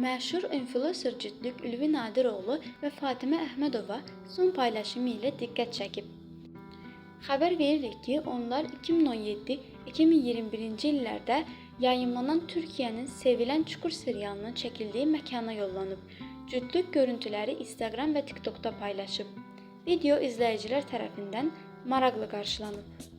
Məşhur influencer cütlük Ülvi Nadiroğlu və Fatimə Əhmədova son paylaşımı ilə diqqət çəkib. Xəbər veririk ki, onlar 2017-2021-ci illərdə yayımlanan Türkiyənin sevilən Çukur serialının çəkildiyi məkana yollanıb. Cütlük görüntüləri Instagram və TikTokda paylaşıb. Video izləyicilər tərəfindən maraqlı qarşılanıb.